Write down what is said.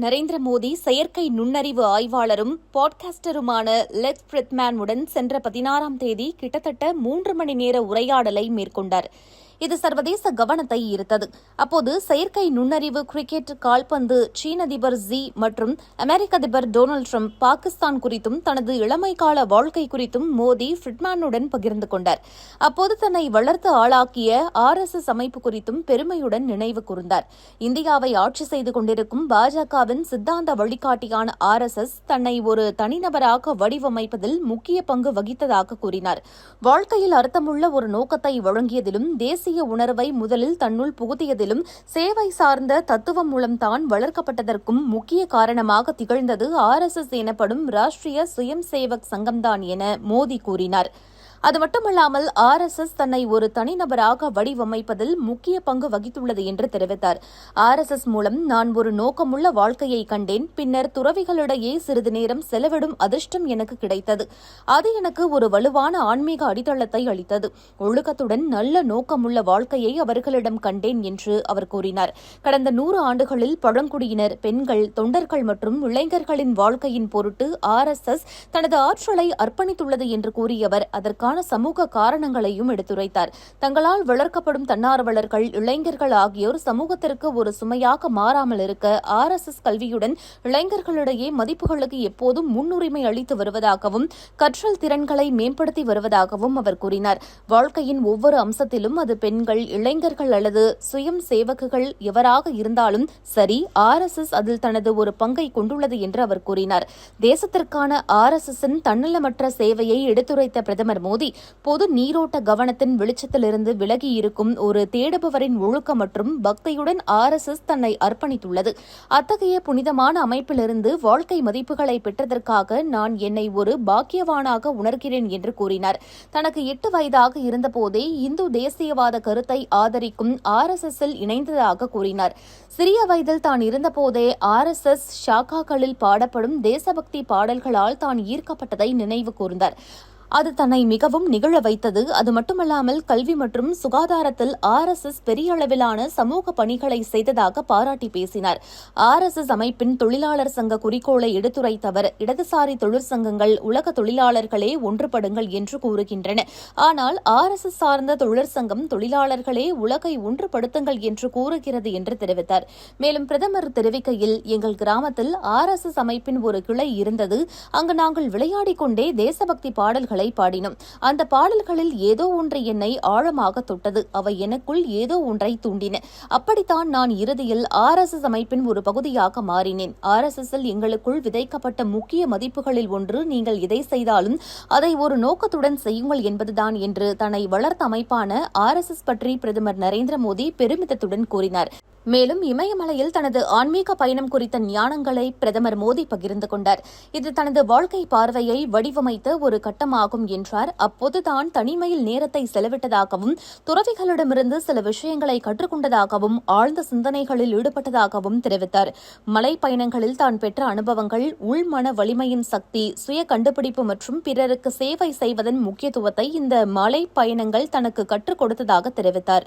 நரேந்திர மோடி செயற்கை நுண்ணறிவு ஆய்வாளரும் பாட்காஸ்டருமான லெக்ஸ் பிரித்மேனுடன் சென்ற பதினாறாம் தேதி கிட்டத்தட்ட மூன்று மணி நேர உரையாடலை மேற்கொண்டார். இது சர்வதேச கவனத்தை ஈர்த்தது. அப்போது செயற்கை நுண்ணறிவு கிரிக்கெட் கால்பந்து சீன அதிபர் ஜி மற்றும் அமெரிக்க அதிபர் டொனால்டு ட்ரம்ப் பாகிஸ்தான் குறித்தும் தனது இளமை கால வாழ்க்கை குறித்தும் மோடி ஃபிட்மேனுடன் பகிர்ந்து கொண்டார். அப்போது தன்னை வளர்த்து ஆளாக்கிய ஆர் எஸ் எஸ் அமைப்பு குறித்தும் பெருமையுடன் நினைவு கூர்ந்தார். இந்தியாவை ஆட்சி செய்து கொண்டிருக்கும் பாஜகவின் சித்தாந்த வழிகாட்டியான ஆர் எஸ் எஸ் தன்னை ஒரு தனிநபராக வடிவமைப்பதில் முக்கிய பங்கு வகித்ததாக கூறினார். வாழ்க்கையில் அர்த்தமுள்ள ஒரு நோக்கத்தை வழங்கியதிலும் தேசிய உணர்வை முதலில் தன்னுள் புகுத்தியதிலும் சேவை சார்ந்த தத்துவம் மூலம்தான் வளர்க்கப்பட்டதற்கும் முக்கிய காரணமாக திகழ்ந்தது ஆர் எஸ் எஸ் எனப்படும் ராஷ்டிரிய சுயம் சேவக் சங்கம்தான் என மோடி கூறினார். அது மட்டுமல்லாமல் ஆர் எஸ் எஸ் தன்னை ஒரு தனிநபராக வடிவமைப்பதில் முக்கிய பங்கு வகித்துள்ளது என்று தெரிவித்தார். ஆர் எஸ் எஸ் மூலம் நான் ஒரு நோக்கமுள்ள வாழ்க்கையை கண்டேன். பின்னர் துறவிகளிடையே சிறிது நேரம் செலவிடும் அதிர்ஷ்டம் எனக்கு கிடைத்தது. அது எனக்கு ஒரு வலுவான ஆன்மீக அடித்தளத்தை அளித்தது. ஒழுக்கத்துடன் நல்ல நோக்கமுள்ள வாழ்க்கையை அவர்களிடம் கண்டேன் என்று அவர் கூறினார். கடந்த நூறு ஆண்டுகளில் பழங்குடியினர் பெண்கள் தொண்டர்கள் மற்றும் இளைஞர்களின் வாழ்க்கையின் பொருட்டு ஆர் எஸ் எஸ் தனது ஆற்றலை அர்ப்பணித்துள்ளது என்று கூறியவர். அதற்கான தொடர்பான சமூக காரணங்களையும் எடுத்துரைத்தார். தங்களால் வளர்க்கப்படும் தன்னார்வலர்கள் இளைஞர்கள் ஆகியோர் சமூகத்திற்கு ஒரு சுமையாக மாறாமல் இருக்க ஆர் எஸ் எஸ் கல்வியுடன் இளைஞர்களிடையே மதிப்புகளுக்கு எப்போதும் முன்னுரிமை அளித்து வருவதாகவும் கற்றல் திறன்களை மேம்படுத்தி வருவதாகவும் அவர் கூறினார். வாழ்க்கையின் ஒவ்வொரு அம்சத்திலும் அது பெண்கள் இளைஞர்கள் அல்லது சுயம் சேவகுகள் எவராக இருந்தாலும் சரி ஆர் எஸ் எஸ் அதில் தனது ஒரு பங்கை கொண்டுள்ளது என்று அவர் கூறினார். தேசத்திற்கான ஆர் எஸ் எஸ் தன்னலமற்ற சேவையை எடுத்துரைத்த பிரதமர் மோடி பொது நீரோட்ட கவனத்தின் வெளிச்சத்திலிருந்து விலகி இருக்கும் ஒரு தேடுபவரின் ஒழுக்கம் மற்றும் பக்தியுடன் ஆர் எஸ் எஸ் தன்னை அர்ப்பணித்துள்ளது. அத்தகைய புனிதமான அமைப்பிலிருந்து வாழ்க்கை மதிப்புகளை பெற்றதற்காக நான் என்னை ஒரு பாக்கியவானாக உணர்கிறேன் என்று கூறினார். தனக்கு எட்டு வயதாக இருந்தபோதே இந்து தேசியவாத கருத்தை ஆதரிக்கும் ஆர் எஸ் எஸ் இணைந்ததாக கூறினார். சிறிய வயதில் தான் இருந்தபோதே ஆர் எஸ் எஸ் ஷாக்காக்களில் பாடப்படும் தேசபக்தி பாடல்களால் தான் ஈர்க்கப்பட்டதை நினைவு கூர்ந்தார். அது தன்னை மிகவும் நிகழ வைத்தது. அது மட்டுமல்லாமல் கல்வி மற்றும் சுகாதாரத்தில் ஆர் எஸ் எஸ் பெரிய அளவிலான சமூக பணிகளை செய்ததாக பாராட்டி பேசினார். ஆர் எஸ் எஸ் அமைப்பின் தொழிலாளர் சங்க குறிக்கோளை எடுத்துரைத்தவர் இடதுசாரி தொழிற்சங்கங்கள் உலக தொழிலாளர்களே ஒன்றுபடுங்கள் என்று கூறுகின்றன. ஆனால் ஆர் எஸ் எஸ் சார்ந்த தொழிற்சங்கம் தொழிலாளர்களே உலகை ஒன்றுபடுத்துங்கள் என்று கூறுகிறது என்று தெரிவித்தார். மேலும் பிரதமர் தெரிவிக்கையில் எங்கள் கிராமத்தில் ஆர் எஸ் எஸ் அமைப்பின் ஒரு கிளை இருந்தது. அங்கு நாங்கள் விளையாடிக் கொண்டே தேசபக்தி பாடல்கள் பாடல்களை பாடினோம். அந்த பாடல்களில் ஏதோ ஒன்று என்னை ஆழமாக தொட்டது. அவை எனக்குள் ஏதோ ஒன்றை தூண்டின. அப்படித்தான் நான் இறுதியில் ஆர் எஸ் எஸ் அமைப்பின் ஒரு பகுதியாக மாறினேன். ஆர் எஸ் எஸ் எங்களுக்குள் விதைக்கப்பட்ட முக்கிய மதிப்புகளில் ஒன்று நீங்கள் எதை செய்தாலும் அதை ஒரு நோக்கத்துடன் செய்யுங்கள் என்பதுதான் என்று தன்னை வளர்த்த அமைப்பான ஆர் எஸ் எஸ் பற்றி பிரதமர் நரேந்திர மோடி பெருமிதத்துடன் கூறினார். மேலும் இமயமலையில் தனது ஆன்மீக பயணம் குறித்த ஞானங்களை பிரதமர் மோடி பகிர்ந்து கொண்டார். இது தனது வாழ்க்கை பார்வையை வடிவமைத்த ஒரு கட்டமாக ஆகும் என்றார். அப்போதுதான் தனிமையில் நேரத்தை செலவிட்டதாகவும் துறவிகளிடமிருந்து சில விஷயங்களை கற்றுக்கொண்டதாகவும் ஆழ்ந்த சிந்தனைகளில் ஈடுபட்டதாகவும் தெரிவித்தார். மலை பயணங்களில் தான் பெற்ற அனுபவங்கள் உள்மன வலிமையின் சக்தி சுய கண்டுபிடிப்பு மற்றும் பிறருக்கு சேவை செய்வதன் முக்கியத்துவத்தை இந்த மலை பயணங்கள் தனக்கு கற்றுக் கொடுத்ததாக தெரிவித்தார்.